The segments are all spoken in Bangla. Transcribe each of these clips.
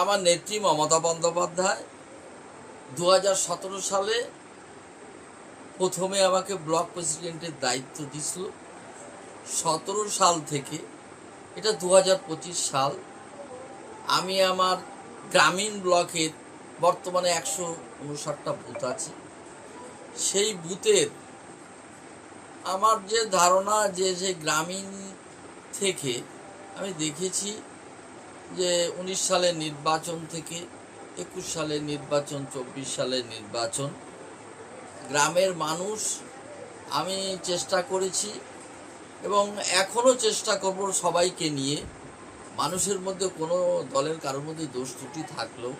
আমার নেত্রী মমতা বন্দ্যোপাধ্যায় দু হাজার সতেরো সালে প্রথমে আমাকে ব্লক প্রেসিডেন্টের দায়িত্ব দিছিল সতেরো সাল থেকে, এটা দু হাজার পঁচিশ সাল, আমি আমার গ্রামীণ ব্লকের বর্তমানে একশো উনষাটটা বুথ আছে। সেই বুথের আমার যে ধারণা যে যে গ্রামীণ থেকে আমি দেখেছি যে উনিশ সালের নির্বাচন থেকে একুশ সালের নির্বাচন, চব্বিশ সালের নির্বাচন। গ্রামের মানুষ, আমি চেষ্টা করেছি এবং এখনও চেষ্টা করব সবাইকে নিয়ে। মানুষের মধ্যে কোনো দলের কারোর মধ্যে দোষ ত্রুটি থাকলেও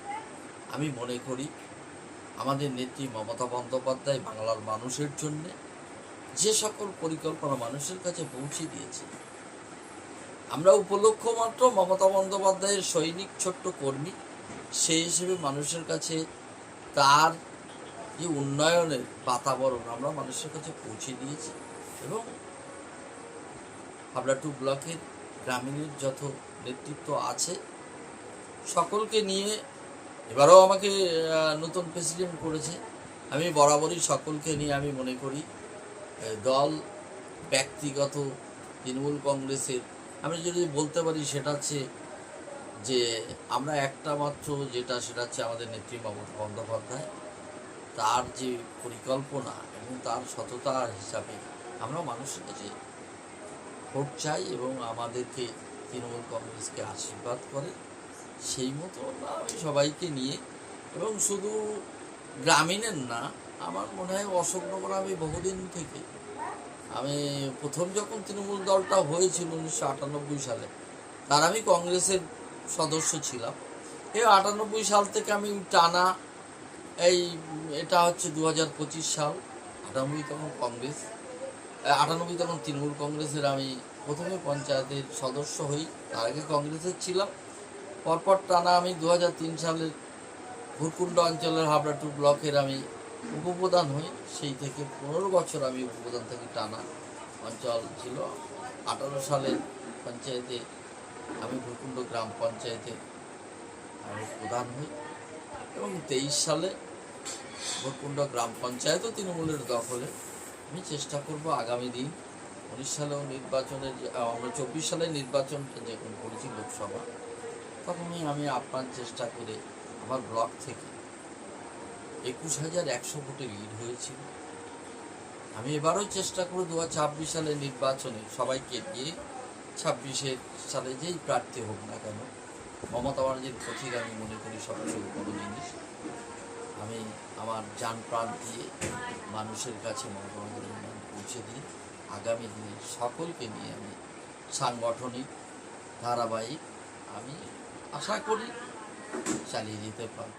আমি মনে করি আমাদের নেত্রী মমতা বন্দ্যোপাধ্যায় বাংলার মানুষের জন্যে যে সকল পরিকল্পনা মানুষের কাছে পৌঁছে দিয়েছে আমরা উপলক্ষ মাত্র মমতা বন্দ্যোপাধ্যায়ের সৈনিক ছোট্ট কর্মী। সেই হিসেবে মানুষের কাছে তার যে উন্নয়নের বাতাবরণ আমরা মানুষের কাছে পৌঁছে দিয়েছি এবং হাবড়া টু ব্লকের গ্রামীণের যত নেতৃত্ব আছে সকলকে নিয়ে এবারও আমাকে নতুন প্রেসিডেন্ট করেছে। আমি বরাবরই সকলকে নিয়ে আমি মনে করি দল ব্যক্তিগত তৃণমূল কংগ্রেসের আমি যদি বলতে পারি সেটা হচ্ছে যে আমরা একটা মাত্র যেটা সেটা হচ্ছে আমাদের নেত্রী বন্দ্যোপাধ্যায়। তার যে পরিকল্পনা এবং তার সততা হিসাবে আমরা মানুষের কাছে ভোট চাই এবং আমাদেরকে তৃণমূল কংগ্রেসকে আশীর্বাদ করে, সেই মতো না আমি সবাইকে নিয়ে এবং শুধু গ্রামীণের না, আমার মনে হয় অশোকনগর আমি বহুদিন থেকে আমি প্রথম যখন তৃণমূল দলটা হয়েছিল উনিশশো আটানব্বই সালে, তার আমি কংগ্রেসের সদস্য ছিলাম। এই আটানব্বই সাল থেকে আমি টানা এই, এটা হচ্ছে দু হাজার পঁচিশ সাল, আটানব্বই তখন কংগ্রেস আটানব্বই তখন তৃণমূল কংগ্রেসের আমি প্রথমে পঞ্চায়েতের সদস্য হই, তার আগে কংগ্রেসের ছিলাম। পরপর টানা আমি দু হাজার তিন সালের ভুরকুণ্ড অঞ্চলের হাবড়া টু ব্লকের আমি উপপ্রধান হই, সেই থেকে পনেরো বছর আমি উপপ্রধান থেকে টানা অঞ্চল ছিল। আঠারো সালে পঞ্চায়েতে আমি ভুরকুণ্ড গ্রাম পঞ্চায়েতে আমি প্রধান হই এবং তেইশ সালে ভোটকুণ্ড গ্রাম পঞ্চায়েতও তৃণমূলের দখলে আমি চেষ্টা করব আগামী দিন উনিশ সালেও নির্বাচনের আমরা চব্বিশ সালে নির্বাচনটা যখন করেছি লোকসভা, তখনই আমি আপ্রাণ চেষ্টা করে আমার ব্লক থেকে একুশ হাজার একশো ভোটে লিড হয়েছিল। আমি এবারও চেষ্টা করব দু ছাব্বিশ সালের নির্বাচনে সবাইকে গিয়ে ছাব্বিশের সালে যেই প্রার্থী হোক না কেন, মমতা ব্যানার্জির পথিক আমি মনে করি সবচেয়ে বড় জিনিস। আমি আমার যান প্রাণ দিয়ে মানুষের কাছে মমতা ব্যানার্জির উন্নয়ন পৌঁছে দিই। আগামী দিনে সকলকে নিয়ে আমি সাংগঠনিক, ধারাবাহিক আমি আশা করি চালিয়ে যেতে পারব।